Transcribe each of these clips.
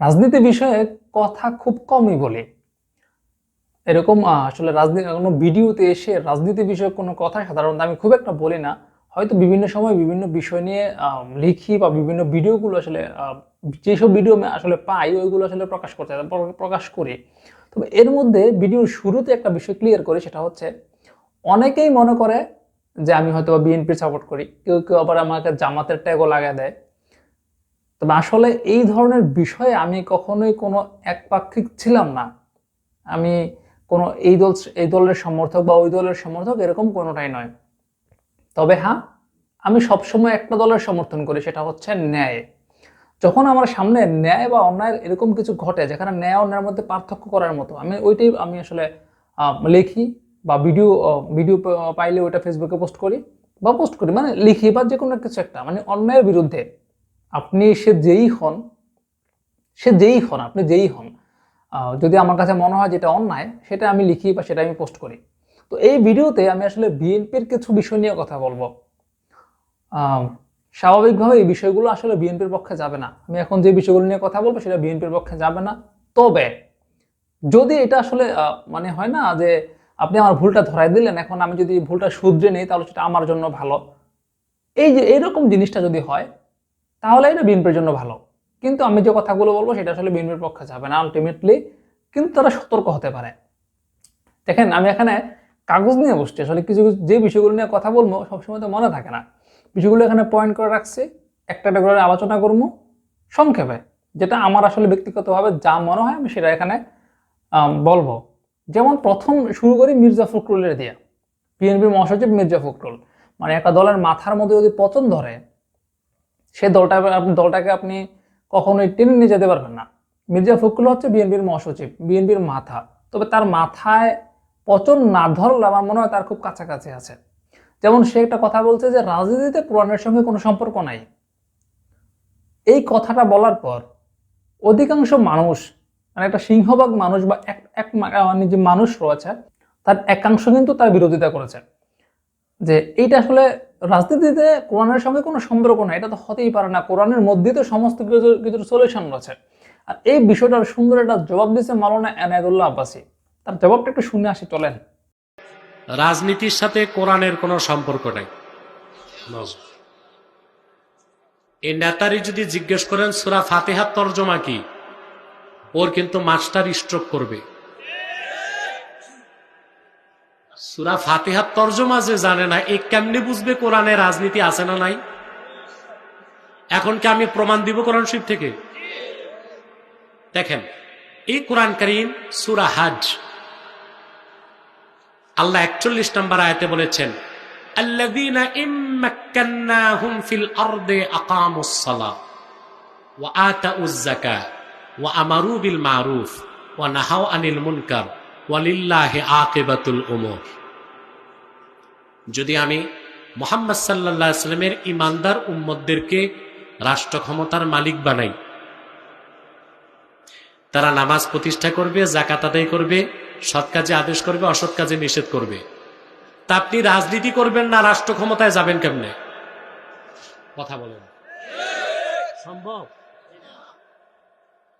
রাজনীতি বিষয়ে কথা খুব কমই বলি। এরকম আসলে রাজনীতি, কোনো ভিডিওতে এসে রাজনীতি বিষয়ক কোনো কথা সাধারণত আমি খুব একটা বলি না। হয়তো বিভিন্ন সময় বিভিন্ন বিষয় নিয়ে লিখি বা বিভিন্ন ভিডিওগুলো আসলে যেসব ভিডিও আসলে পাই, ওইগুলো আসলে প্রকাশ করতে, প্রকাশ করি। তবে এর মধ্যে ভিডিওর শুরুতে একটা বিষয় ক্লিয়ার করি, সেটা হচ্ছে অনেকেই মনে করে যে আমি হয়তো বিএনপির সাপোর্ট করি। কেউ কেউ আবার আমাকে জামাতের ট্যাগও লাগায় দেয়। তবে আসলে এই ধরনের বিষয়ে আমি কখনোই কোনো একপাক্ষিক ছিলাম না। আমি কোনো এই দল, এই দলের সমর্থক বা ওই দলের সমর্থক এরকম কোনোটাই নয়। তবে হ্যাঁ আমি সবসময় একটা দলের সমর্থন করি, সেটা হচ্ছে ন্যায়। যখন আমার সামনে ন্যায় বা অন্যায়ের এরকম কিছু ঘটে, যেখানে ন্যায় অন্যায়ের মধ্যে পার্থক্য করার মতো, আমি ওইটাই, আমি আসলে লিখি বা ভিডিও ভিডিও পাইলে ওইটা ফেসবুকে পোস্ট করি বা পোস্ট করি মানে লিখি বা যে কোনো কিছু একটা মানে অন্যায়ের বিরুদ্ধে। আপনি সে যেই হন, সে যেই হন, আপনি যেই হন যদি আমার কাছে মনে হয় যেটা অন্যায়, সেটা আমি লিখি বা সেটা আমি পোস্ট করি। তো এই ভিডিওতে আমি আসলে বিএনপির কিছু বিষয় নিয়ে কথা বলব। স্বাভাবিকভাবে এই বিষয়গুলো আসলে বিএনপির পক্ষে যাবে না। আমি এখন যে বিষয়গুলো নিয়ে কথা বলব, সেটা বিএনপির পক্ষে যাবে না। তবে যদি এটা আসলে মানে হয় না যে আপনি আমার ভুলটা ধরাই দিলেন, এখন আমি যদি ভুলটা শুধরে নেই, তাহলে সেটা আমার জন্য ভালো। এই যে, এইরকম জিনিসটা যদি হয় তাহলে এটা বিএনপির জন্য ভালো। কিন্তু আমি যে কথাগুলো বলব, সেটা আসলে বিএনপির পক্ষে যাবে না আলটিমেটলি কিন্তু তারা সতর্ক হতে পারে। দেখেন, আমি এখানে কাগজ নিয়ে বসছি। আসলে কিছু কিছু, যে বিষয়গুলো নিয়ে কথা বলব, সবসময় তো মনে থাকে না। বিষয়গুলো এখানে পয়েন্ট করে রাখছি। একটা একটা করে আলোচনা করব সংক্ষেপে, যেটা আমার আসলে ব্যক্তিগতভাবে যা মনে হয়, আমি সেটা এখানে বলব। যেমন প্রথম শুরু করি মির্জা ফখরুলের দিয়ে। বিএনপির মহাসচিব মির্জা ফখরুল। মানে একটা দলের মাথার মধ্যে যদি পতন ধরে সে দলটা, দলটাকে আপনি কখনোই টেনে নিয়ে যেতে পারবেন না। মির্জা ফখরুল হচ্ছে বিএনপির মহাসচিব, বিএনপির মাথা। তবে তার মাথায় পচন না ধরলে আমার মনে হয় তার খুব কাছাকাছি আছে। যেমন সে একটা কথা বলছে যে, রাজনীতিতে কোরআনের সঙ্গে কোনো সম্পর্ক নাই। এই কথাটা বলার পর অধিকাংশ মানুষ মানে একটা সিংহভাগ মানুষ বা এক এক মানে যে মানুষ রয়েছে, তার একাংশ কিন্তু তার বিরোধিতা করেছে। যে এইটা আসলে রাজনীতিতে কোরআনের সঙ্গে কোনো সম্পর্ক নাই, এটা তো হতেই পারে না। কোরআনের মধ্যেই তো সমস্ত কিছু কিছু সলিউশন রয়েছে। আর এই বিষয়টার সুন্দর একটা জবাব দিয়েছে মালানা এনায়দুল্লাহ আব্বাসী। তার জবাবটা একটু শুনে আসি, চলেন। রাজনীতির সাথে কোরআনের কোনো সম্পর্ক নাই। এই নেতারি যদি জিজ্ঞেস করেন, সুরা ফাতেহার তর্জমা কি? ওর কিন্তু মাস্টার স্ট্রোক করবে। সুরা ফাতেহার তর্জমা যে জানে না, এ কেমনি বুঝবে কোরআনে রাজনীতি আছে না নাই? এখন কি আমি প্রমাণ দিব কোরআন শিব থেকে? দেখেন, এই কোরআন করিম সুরা হাজ, আল্লাহ একচল্লিশ নম্বর আয়তে বলেছেন আল্লাহ যদি আমি মোহাম্মদ সাল্লাহ সাল্লামের ইমানদার উম্মদদেরকে রাষ্ট্র ক্ষমতার মালিক বানাই, তারা নামাজ প্রতিষ্ঠা করবে জাকাত আদায় করবে, সৎ কাজে আদেশ করবে, অসৎ কাজে নিষেধ করবে। তা আপনি রাজনীতি করবেন না রাষ্ট্র ক্ষমতায় যাবেন কেমনে? কথা বলেন। সম্ভব?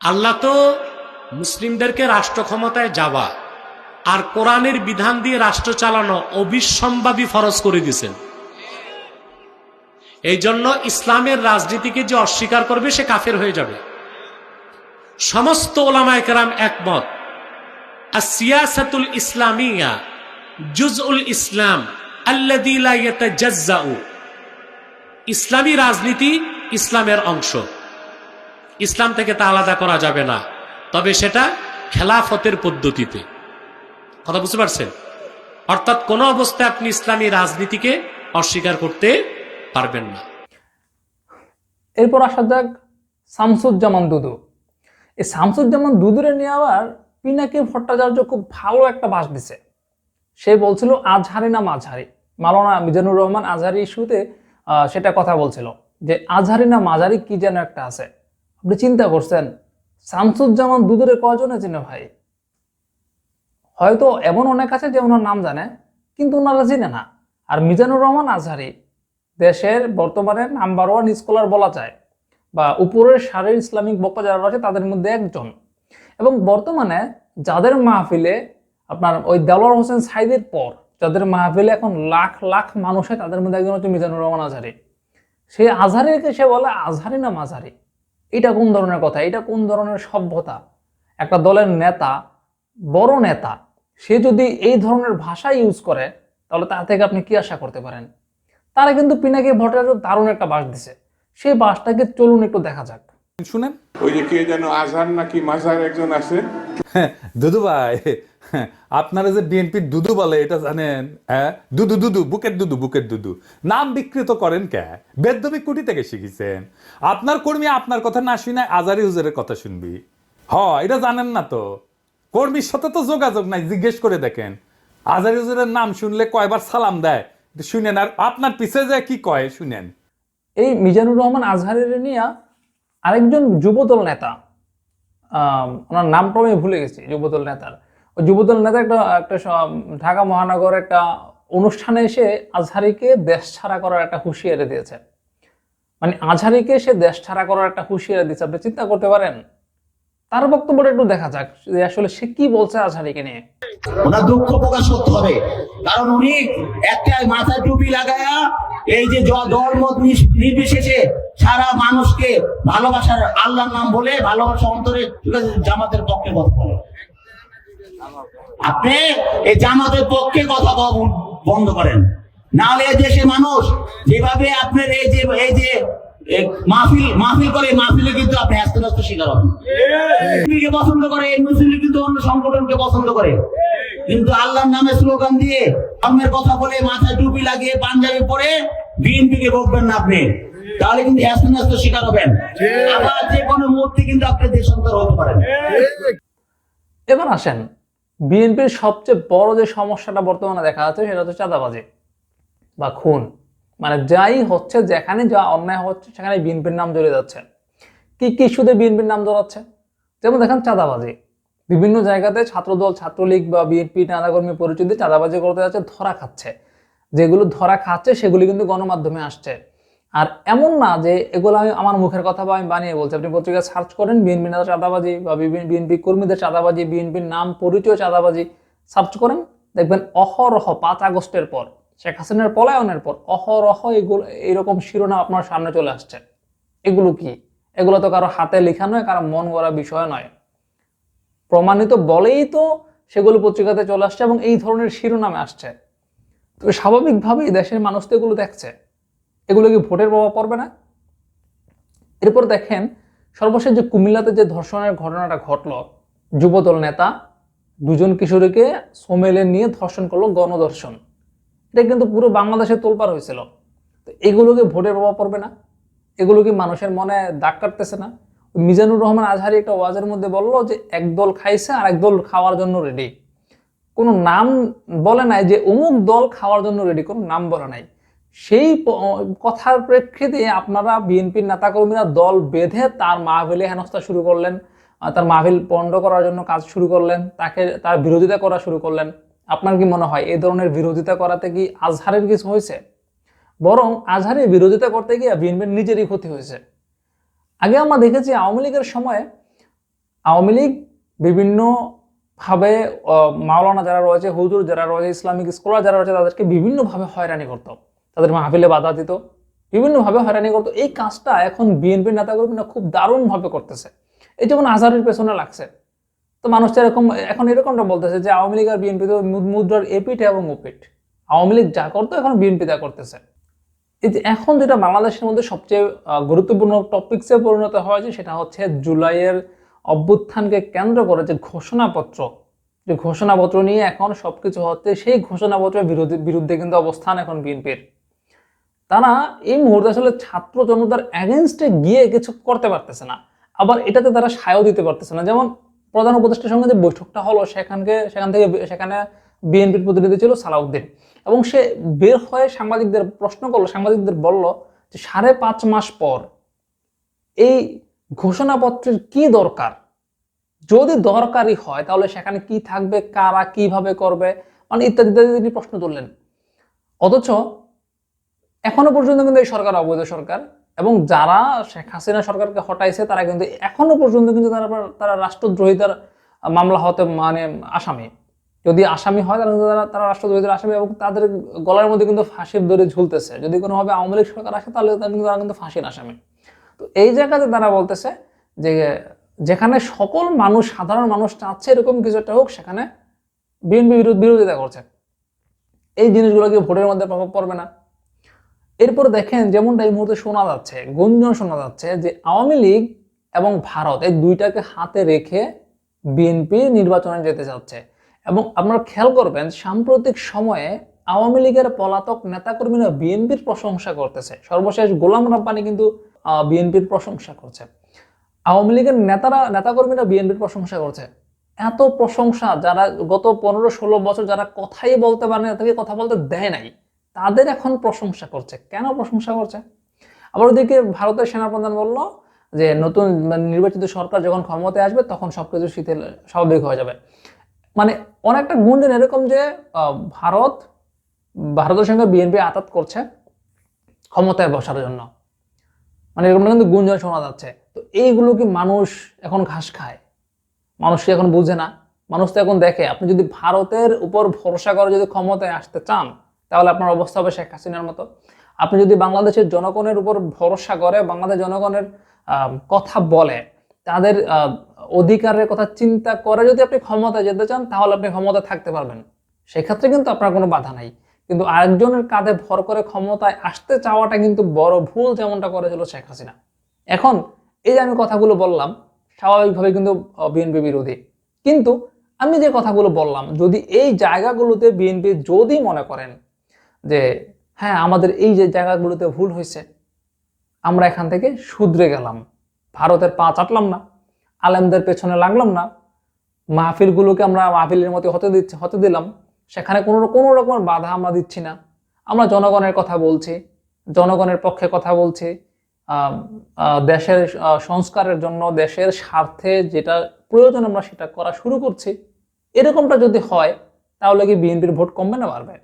আল্লাহ তো মুসলিমদেরকে রাষ্ট্র ক্ষমতায় যাওয়া আর কোরআনের বিধান দিয়ে রাষ্ট্র চালানো অবিসম্ভাবী ফরজ করে দিয়েছেন। এই জন্য ইসলামের রাজনীতিকে যে অস্বীকার করবে, সে কাফের হয়ে যাবে। সমস্ত ওলামায় কেরাম একমত। আর সিয়াসাতুল ইসলামিয়া জুজউল ইসলাম ইসলামী রাজনীতি ইসলামের অংশ। ইসলাম থেকে তা আলাদা করা যাবে না। তবে সেটা খেলাফতের পদ্ধতিতে। কথা বুঝতে পারছেন? অর্থাৎ কোন অবস্থায় আপনি ইসলামী রাজনীতিকে অস্বীকার করতে পারবেন না। এরপর আসা যাক শামসুজ্জামান দুদু। এই শামসুজ্জামান দুদুরে নিয়ে আবার পিনাকি ভট্টাচার্য খুব ভালো একটা বাস দিছে। সে বলছিল, আজহারি না মাঝহারি? মালানা মিজানুর রহমান আজহারি ইস্যুতে সেটা কথা বলছিল যে, আজহারি না মাঝারি কি যেন একটা আছে? আপনি চিন্তা করছেন, শামসুজ্জামান দুদুরে কজনে চিনে ভাই? হয়তো এমন অনেক আছে যে ওনার নাম জানে, কিন্তু ওনারা চিনে না। আর মিজানুর রহমান আজহারি দেশের বর্তমানে নাম্বার ওয়ান স্কলার বলা যায়, বা উপরের সারের ইসলামিক বক্তা যারা রয়েছে তাদের মধ্যে একজন। এবং বর্তমানে যাদের মাহফিলে আপনার ওই দেলোয়ার হোসেন সাইদের পর, যাদের মাহফিলে এখন লাখ লাখ মানুষ হয় তাদের মধ্যে একজন হচ্ছে মিজানুর রহমান আজহারি। সেই আজহারিকে সে বলে আজহারি না মাঝারি এটা কোন ধরনের কথা? এটা কোন ধরনের সভ্যতা? একটা দলের নেতা, বড় নেতা সে যদি এই ধরনের ভাষা ইউজ করে তাহলে তার থেকে আপনি কি আশা করতে পারেন? তারা কিন্তু পিনাকি ভট্টাচার্য দারুণ একটা বাস দিছে। সেই বাসটাকে চলুন একটু দেখা যাক। শুনেন। ওই যে কে যেন আজহার নাকি মাজার একজন আছে। দুদু ভাই। আপনারা যে বিএনপির দুদু বলে এটা জানেন? হ্যাঁ দুদু দুদু বুকের দুদু বুকের দুদু। নাম বিকৃত করেন কে? বেদবি কুটি থেকে শিখেছেন। আপনার কর্মী আপনার কথা না শুনে আজারি হুজুরের কথা শুনবি। হ এটা জানেন না তো। কর্মীর সাথে তো যোগাযোগ নাই, জিজ্ঞেস করে দেখেন। আজারি হুজুরের নাম শুনলে কয়বার সালাম দেয় শুনেন আর আপনার পিছে যায় কি কয়, শুনেন। এই মিজানুর রহমান আজহারের নিয়ে আরেকজন যুবদল নেতা ওনার নামটা আমি ভুলে গেছি, যুবদল নেতার। ওই যুবদল নেতা একটা একটা ঢাকা মহানগর একটা অনুষ্ঠানে এসে আজহারিকে দেশ ছাড়া করার একটা হুঁশিয়ারি দিয়েছে। মানে আজহারিকে সে দেশ ছাড়া করার একটা হুঁশিয়ারি দিয়েছে, আপনি চিন্তা করতে পারেন তার বক্তব্যটা একটু দেখা যাক আসলে সে কি বলছে আজহারিকে নিয়ে। ওনার দুঃখ প্রকাশ করতে হবে। কারণ উনি একটা মাথায় টুপি লাগায়া এই যে ধর্ম নির্বিশেষে সারা মানুষকে ভালোবাসার আল্লাহর নাম বলে ভালোবাসা অন্তরে জামাতের পক্ষে কথা বলে। আপনি এই জামাতের পক্ষে কথা বন্ধ করেন। নাহলে এই দেশে মানুষ যেভাবে আপনার এই যে এই যে মাহফিল মাহফিল করে মাহফিলে কিন্তু আপনি শিকার হবেন। পছন্দ করে এই মুসলিম কিন্তু অন্য সংগঠনকে পছন্দ করে। কিন্তু আল্লাহর নামে স্লোগান দিয়ে ধর্মের কথা বলে মাথায় টুপি লাগিয়ে পাঞ্জাবি পরে বিএনপি কে বকবেন না আপনি। তাহলে কিন্তু আস্তে শিকার হবেন। আবার যে কোনো মুহূর্তে কিন্তু আপনি দেশান্তর হতে পারেন। এবার আসেন বিএনপির সবচেয়ে বড় যে সমস্যাটা বর্তমানে দেখা যাচ্ছে সেটা হচ্ছে চাঁদাবাজি বা খুন। মানে যাই হচ্ছে, যেখানে যা অন্যায় হচ্ছে, সেখানে বিএনপির নাম জড়িয়ে যাচ্ছে। কি কি সুদে বিএনপির নাম জড়াচ্ছে? যেমন দেখেন চাঁদাবাজি। বিভিন্ন জায়গাতে ছাত্রদল, ছাত্রলীগ বা বিএনপি নেতাকর্মী পরিচয় দিয়ে চাঁদাবাজি করতে যাচ্ছে, ধরা খাচ্ছে। যেগুলো ধরা খাচ্ছে, সেগুলি কিন্তু গণমাধ্যমে আসছে। আর এমন না যে এগুলো আমি আমার মুখের কথা বা আমি বানিয়ে বলছি। আপনি পত্রিকা সার্চ করেন, বিএনপি নেতা চাঁদাবাজি বা বিএনপি কর্মীদের চাঁদাবাজি, বিএনপির নাম, পরিচয় চাঁদাবাজি, সার্চ করেন, দেখবেন অহরহ পাঁচ আগস্টের পর শেখ হাসিনার পলায়নের পর অহরহ এগুলো এইরকম শিরোনাম আপনার সামনে চলে আসছে। এগুলো কি? এগুলো তো কারও হাতে লেখা নয়, কারও মন গড়া বিষয় নয়। প্রমাণিত বলেই তো সেগুলো পত্রিকাতে চলে আসছে এবং এই ধরনের শিরোনামে আসছে। তো স্বাভাবিকভাবেই দেশের মানুষ তো এগুলো দেখছে। এগুলো কি ভোটের প্রভাব পড়বে না? এরপর দেখেন, সর্বশেষ যে কুমিল্লাতে যে ধর্ষণের ঘটনাটা ঘটলো, যুবদল নেতা দুজন কিশোরীকে সোমেলে নিয়ে ধর্ষণ করল গণধর্ষণ। এটা কিন্তু পুরো বাংলাদেশে তোলপার হয়েছিল। তো এগুলো কি ভোটের প্রভাব পড়বে না? এগুলো কি মানুষের মনে দাগ কাটতেছে না? মিজানুর রহমান আজহারি একটা ওয়াজের মধ্যে বলল যে, একদল খাইছে আর একদল খাওয়ার জন্য রেডি কোনো নাম বলে নাই যে, অমুক দল খাওয়ার জন্য রেডি কোনো নাম বলে নাই। সেই কথার প্রেক্ষিতে আপনারা বিএনপির নেতাকর্মীরা দল বেঁধে তার মাহফিলে হেনস্থা শুরু করলেন তার মাহফিল পণ্ড করার জন্য কাজ শুরু করলেন, তাকে, তার বিরোধিতা করা শুরু করলেন। আপনার কি মনে হয় এই ধরনের বিরোধিতা করাতে কি আজহারের কিছু হয়েছে? বরং আজহারের বিরোধিতা করতে গিয়ে বিএনপির নিজেরই ক্ষতি হয়েছে। আগে আমরা দেখেছি আওয়ামী লীগের সময় আওয়ামী লীগ বিভিন্ন ভাবে মাওলানা যারা রয়েছে, হুজুর যারা রয়েছে, ইসলামিক স্কলার যারা রয়েছে, তাদেরকে বিভিন্নভাবে হয়রানি করত। তাদের মাহফিলে বাধা দিত। বিভিন্নভাবে হয়রানি করতো। এই কাজটা এখন বিএনপির নেতাকর্মীরা খুব দারুণভাবে করতেছে। এই যেমন আজহারের পেছনে লাগছে। তো মানুষ এরকম, এখন এরকমটা বলতেছে যে আওয়ামী লীগ আর বিএনপি তো মুদ্রার এপিট এবং ওপিট আওয়ামী লীগ যা করতো এখন বিএনপি তা করতেছে। এই যে এখন যেটা বাংলাদেশের মধ্যে সবচেয়ে গুরুত্বপূর্ণ টপিকসে পরিণত হয়েছে সেটা হচ্ছে জুলাইয়ের অভ্যুত্থানকে কেন্দ্র করে যে ঘোষণাপত্র। যে ঘোষণাপত্র নিয়ে এখন সবকিছু হচ্ছে, সেই ঘোষণাপত্রের বিরোধী, বিরুদ্ধে কিন্তু অবস্থান এখন বিএনপির। তারা এই মুহূর্তে আসলে ছাত্র জনতার অ্যাগেনস্টে গিয়ে কিছু করতে পারতেছে না। আবার এটাতে তারা সায়ও দিতে পারতেছে না। যেমন প্রধান উপদেষ্টার সঙ্গে যে বৈঠকটা হলো, সেখানকে, সেখান থেকে সেখানে বিএনপির প্রতিনিধি ছিল সালাউদ্দিন। এবং সে বের হয়ে সাংবাদিকদের প্রশ্ন করল, সাংবাদিকদের বলল যে সাড়ে পাঁচ মাস পর এই ঘোষণাপত্রের কি দরকার? যদি দরকারি হয়, তাহলে সেখানে কি থাকবে, কারা কীভাবে করবে মানে ইত্যাদি ইত্যাদি তিনি প্রশ্ন তুললেন। অথচ এখনও পর্যন্ত কিন্তু এই সরকার অবৈধ সরকার। এবং যারা শেখ হাসিনা সরকারকে হটাইছে, তারা কিন্তু এখনও পর্যন্ত কিন্তু তারা তারা রাষ্ট্রদ্রোহিতার মামলা হতে মানে আসামি। যদি আসামি হয়, তাহলে তারা তারা রাষ্ট্রদ্রোহিতার আসামি এবং তাদের গলার মধ্যে কিন্তু ফাঁসির দড়ি ঝুলতেছে। যদি কোনোভাবে আওয়ামী লীগ সরকার আসে, তাহলে তারা কিন্তু তারা কিন্তু ফাঁসির আসামি। তো এই জায়গাতে তারা বলতেছে যে, যেখানে সকল মানুষ, সাধারণ মানুষ চাচ্ছে এরকম কিছু একটা হোক, সেখানে বিএনপি বিরোধিতা করছে। এই জিনিসগুলো কি ভোটের মধ্যে প্রভাব পড়বে না। এরপর দেখেন যেমনটা এই মুহূর্তে শোনা যাচ্ছে, গুঞ্জন শোনা যাচ্ছে যে আওয়ামী লীগ এবং ভারত এই দুইটাকে হাতে রেখে বিএনপি নির্বাচনে যেতে যাচ্ছে। এবং আপনারা খেয়াল করবেন, সাম্প্রতিক সময়ে আওয়ামী লীগের পলাতক নেতাকর্মীরা বিএনপির প্রশংসা করতেছে। সর্বশেষ গোলাম রাব্বানি কিন্তু বিএনপির প্রশংসা করছে। আওয়ামী লীগের নেতারা, নেতাকর্মীরা বিএনপির প্রশংসা করছে। এত প্রশংসা যারা গত পনেরো ষোলো বছর যারা কথাই বলতে পারে না, তাদেরকে কথা বলতে দেয় নাই। তাদের এখন প্রশংসা করছে। কেন প্রশংসা করছে? আবার ওদিকে ভারতের সেনাপ্রধান বলল যে, নতুন নির্বাচিত সরকার যখন ক্ষমতায় আসবে, তখন সবকিছু শিথিল স্বাভাবিক হয়ে যাবে। মানে অনেকটা গুঞ্জন এরকম যে ভারত, ভারতের সঙ্গে বিএনপি আতাত করছে ক্ষমতায় বসার জন্য। মানে এরকম কিন্তু গুঞ্জন শোনা যাচ্ছে। তো এইগুলো কি মানুষ এখন ঘাস খায়? মানুষ এখন বুঝে না? মানুষ তো এখন দেখে। আপনি যদি ভারতের উপর ভরসা করে যদি ক্ষমতায় আসতে চান তাহলে আপনার অবস্থা হবে শেখ হাসিনার মতো। আপনি যদি বাংলাদেশের জনগণের উপর ভরসা করে, বাংলাদেশ জনগণের কথা বলে, তাদের অধিকারের কথা চিন্তা করে যদি আপনি ক্ষমতায় যেতে চান, তাহলে আপনি ক্ষমতায় থাকতে পারবেন। সেক্ষেত্রে কিন্তু আপনার কোনো বাধা নাই। কিন্তু আরেকজনের কাঁধে ভর করে ক্ষমতায় আসতে চাওয়াটা কিন্তু বড় ভুল যেমনটা করেছিল শেখ হাসিনা। এখন, এই যে আমি কথাগুলো বললাম, স্বাভাবিকভাবে কিন্তু বিএনপি বিরোধী। কিন্তু আমি যে কথাগুলো বললাম, যদি এই জায়গাগুলোতে বিএনপি যদি মনে করেন যে হ্যাঁ আমাদের এই যে জায়গাগুলোতে ভুল হয়েছে, আমরা এখান থেকে শুধরে গেলাম। ভারতের পা চাটলাম না, আলেমদের পেছনে লাগলাম না। মাহফিলগুলোকে আমরা মাহফিলের মতো হতে দিচ্ছি, হতে দিলাম। সেখানে কোনো কোনো রকমের বাধা আমরা দিচ্ছি না। আমরা জনগণের কথা বলছি, জনগণের পক্ষে কথা বলছি। দেশের সংস্কারের জন্য, দেশের স্বার্থে যেটা প্রয়োজন আমরা সেটা করা শুরু করছি। এরকমটা যদি হয়, তাহলে কি বিএনপির ভোট কমবে না বাড়বে?